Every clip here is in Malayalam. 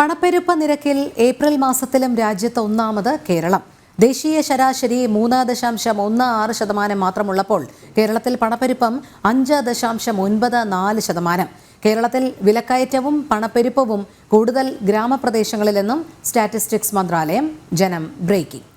പണപ്പെരുപ്പ നിരക്കിൽ ഏപ്രിൽ മാസത്തിലും രാജ്യത്ത് ഒന്നാമത് കേരളം. ദേശീയ ശരാശരി മൂന്ന് ദശാംശം ഒന്ന് ആറ് ശതമാനം മാത്രമുള്ളപ്പോൾ കേരളത്തിൽ പണപ്പെരുപ്പം അഞ്ച് ദശാംശം ഒൻപത് നാല് ശതമാനം. കേരളത്തിൽ വിലക്കയറ്റവും പണപ്പെരുപ്പവും കൂടുതൽ ഗ്രാമപ്രദേശങ്ങളിലെന്നും സ്റ്റാറ്റിസ്റ്റിക്സ് മന്ത്രാലയം ജനം ബ്രേക്കിംഗ്.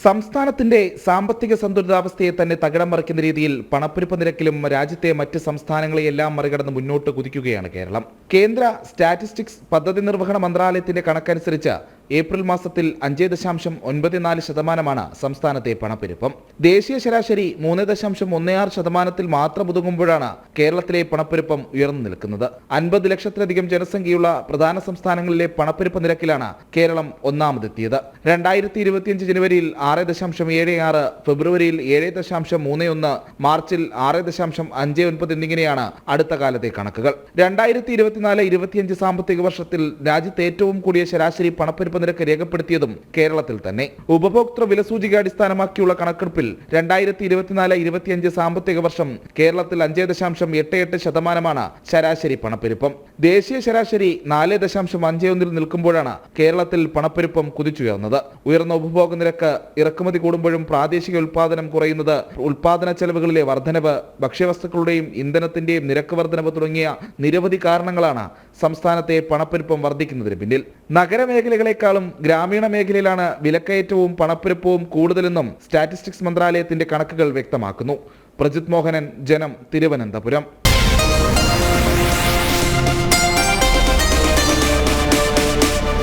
സംസ്ഥാനത്തിന്റെ സാമ്പത്തിക സന്തുലിതാവസ്ഥയെ തന്നെ തകിടം മറിക്കുന്ന രീതിയിൽ പണപ്പെരുപ്പ നിരക്കിലും രാജ്യത്തെ മറ്റ് സംസ്ഥാനങ്ങളെയെല്ലാം മറികടന്ന് മുന്നോട്ട് കുതിക്കുകയാണ് കേരളം. കേന്ദ്ര സ്റ്റാറ്റിസ്റ്റിക്സ് പദ്ധതി നിർവഹണ മന്ത്രാലയത്തിന്റെ കണക്കനുസരിച്ച് ഏപ്രിൽ മാസത്തിൽ അഞ്ച് ദശാംശം ഒൻപത് നാല് ശതമാനമാണ് സംസ്ഥാനത്തെ പണപ്പെരുപ്പം. ദേശീയ ശരാശരി മൂന്ന് ദശാംശം ഒന്ന് ആറ് ശതമാനത്തിൽ മാത്രം ഒതുങ്ങുമ്പോഴാണ് കേരളത്തിലെ പണപ്പെരുപ്പം ഉയർന്നു നിൽക്കുന്നത്. അൻപത് ലക്ഷത്തിലധികം ജനസംഖ്യയുള്ള പ്രധാന സംസ്ഥാനങ്ങളിലെ പണപ്പെരുപ്പ നിരക്കിലാണ് കേരളം ഒന്നാമതെത്തിയത്. രണ്ടായിരത്തി ഇരുപത്തിയഞ്ച് ജനുവരിയിൽ ആറ് ദശാംശം ഏഴ് ആറ് ഫെബ്രുവരിയിൽ ഏഴ് ദശാംശം മൂന്ന് ഒന്ന് മാർച്ചിൽ ആറ് ദശാംശം അഞ്ച് ഒൻപത് എന്നിങ്ങനെയാണ് അടുത്ത കാലത്തെ കണക്കുകൾ. രണ്ടായിരത്തി ഇരുപത്തിനാല് ഇരുപത്തിയഞ്ച് സാമ്പത്തിക വർഷത്തിൽ രാജ്യത്ത് ഏറ്റവും കൂടിയ ശരാശരി പണപ്പെരുപ്പ നിരക്ക് രേഖപ്പെടുത്തിയതും കേരളത്തിൽ തന്നെ. ഉപഭോക്തൃ വിലസൂചിക അടിസ്ഥാനമാക്കിയുള്ള കണക്കെടുപ്പിൽ രണ്ടായിരത്തി ഇരുപത്തിനാല് ഇരുപത്തിയഞ്ച് സാമ്പത്തിക വർഷം കേരളത്തിൽ അഞ്ച് ദശാംശം എട്ട് എട്ട് ശതമാനമാണ് ശരാശരി പണപ്പെരുപ്പം. ദേശീയ ശരാശരി നാല് ദശാംശം അഞ്ച് ഒന്നിൽ നിൽക്കുമ്പോഴാണ് കേരളത്തിൽ പണപ്പെരുപ്പം കുതിച്ചുയർന്നത്. ഉയർന്ന ഉപഭോഗ നിരക്ക് ഇറക്കുമതി കൂടുമ്പോഴും പ്രാദേശിക ഉൽപാദനം കുറയുന്നത് ഉൽപാദന ചെലവുകളിലെ വർധനവ് ഭക്ഷ്യവസ്തുക്കളുടെയും ഇന്ധനത്തിന്റെയും നിരക്ക് വർധനവ് തുടങ്ങിയ നിരവധി കാരണങ്ങളാണ് സംസ്ഥാനത്തെ പണപ്പെരുപ്പം വർദ്ധിക്കുന്നതിന് പിന്നിൽ. നഗരമേഖലകളെക്കാളും ഗ്രാമീണ മേഖലയിലാണ് വിലക്കയറ്റവും പണപ്പെരുപ്പവും കൂടുതലെന്നും സ്റ്റാറ്റിസ്റ്റിക്സ് മന്ത്രാലയത്തിന്റെ കണക്കുകൾ വ്യക്തമാക്കുന്നു. പ്രജിത് മോഹനൻ ജനം തിരുവനന്തപുരം.